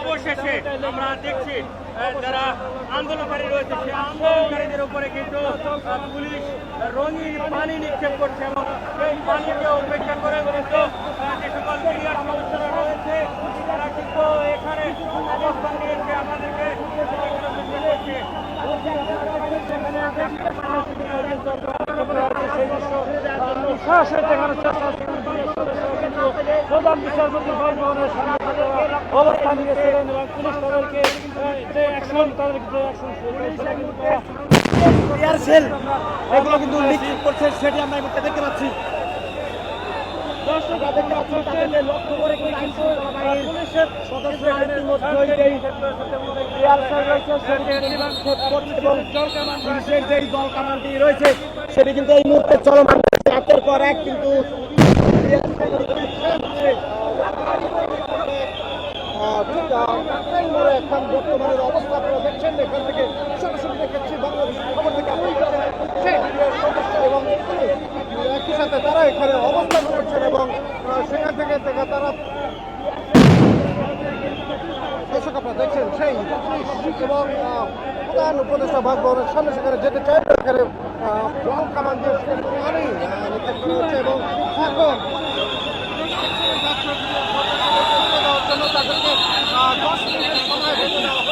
অবশেষে আমরা দেখছি যারা আন্দোলনকারী রয়েছে, সেই আন্দোলনকারীদের উপরে কিন্তু পুলিশ রঙিন পানি নিক্ষেপ করছে এবং সেই পানিকে উপেক্ষা করে কিন্তু যে সকল মিডিয়ার সদস্যরা রয়েছে। তারা কিন্তু এখানে অবস্থান নিয়েছে, আমাদেরকে দেখানোর চেষ্টা প্রধান বিচারপতি ভবনের সামনে অবস্থান নিয়েছিলেন এবং পুলিশ তাদেরকে যে অ্যাকশন তাদেরকে যে অ্যাকশন এগুলো কিন্তু লিক করছে সেটি আমরা এই দেখতে পাচ্ছি। লক্ষ্য করে পুলিশের যেই দল কামানটি রয়েছে সেটি কিন্তু এই মুহূর্তে চলমান রয়েছে। একের পর এক কিন্তু এখন অবস্থা আপনারা দেখছেন এখান থেকে সরাসরি দেখাচ্ছি থেকে এবং একই তারা এখানে অবস্থান করছেন এবং সেখান থেকে তারা দর্শক আপনারা দেখছেন সেই এবং প্রধান উপদেষ্টা সামনে সেখানে যেতে চাই এখানে কামান দিয়ে সেখানে পানি আহ, নিক্ষেপ করা হচ্ছে এবং এখন দেওয়ার জন্য তাদেরকে আহ, দশ মিনিটের সময় বেঁধে দেওয়া